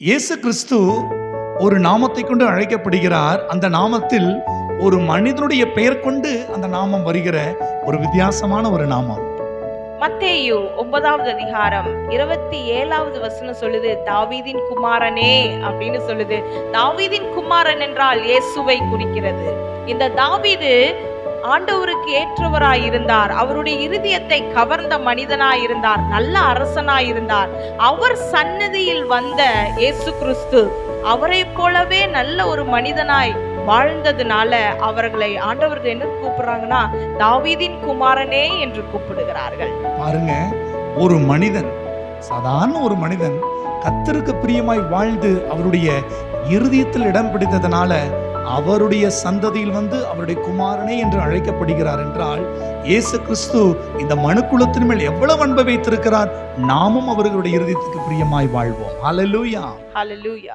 இயேசு கிறிஸ்து ஒரு நாமத்தை கொண்டு அழைக்கப்படுகிறார். அந்த நாமத்தில் ஒரு மனிதனுடைய பெயர் கொண்டு அந்த நாமம் வருகிற ஒரு வித்தியாசமான ஒரு நாமம். மத்தேயு ஒன்பதாவது அதிகாரம் இருபத்தி ஏழாவது வசனம் சொல்லுது தாவீதின் குமாரனே அப்படின்னு சொல்லுது. தாவீதின் குமாரன் என்றால் இயேசுவை குறிக்கிறது. இந்த தாவீது ஆண்டவருக்கு ஏற்றவராயிருந்தார். அவருடைய இருதயத்தை கவர்ந்த மனிதனாய் இருந்தார் நல்ல அரசனாய் இருந்தார் அவர் சன்னதியில் வந்த இயேசு கிறிஸ்து அவரை போலவே நல்ல ஒரு மனிதனாய் வாழ்ந்ததுனால அவர்களை ஆண்டவர்கள் என்ன கூப்பிடுறாங்கன்னா தாவீதின் குமாரனே என்று கூப்பிடுகிறார்கள். பாருங்க ஒரு மனிதன் சாதாரண ஒரு மனிதன் கத்தருக்கு பிரியமாய் வாழ்ந்து அவருடைய இருதயத்தில் இடம் பிடித்ததனால அவருடைய சந்ததியில் வந்து அவருடைய குமாரனே என்று அழைக்கப்படுகிறார் என்றால் இயேசு கிறிஸ்து இந்த மனுக்குலத்தின் மேல் எவ்வளவு அன்பை வைத்திருக்கிறார் நாமும் அவர்களுடைய இருதயத்துக்கு பிரியமாய் வாழ்வோம். ஹalleluya ஹalleluya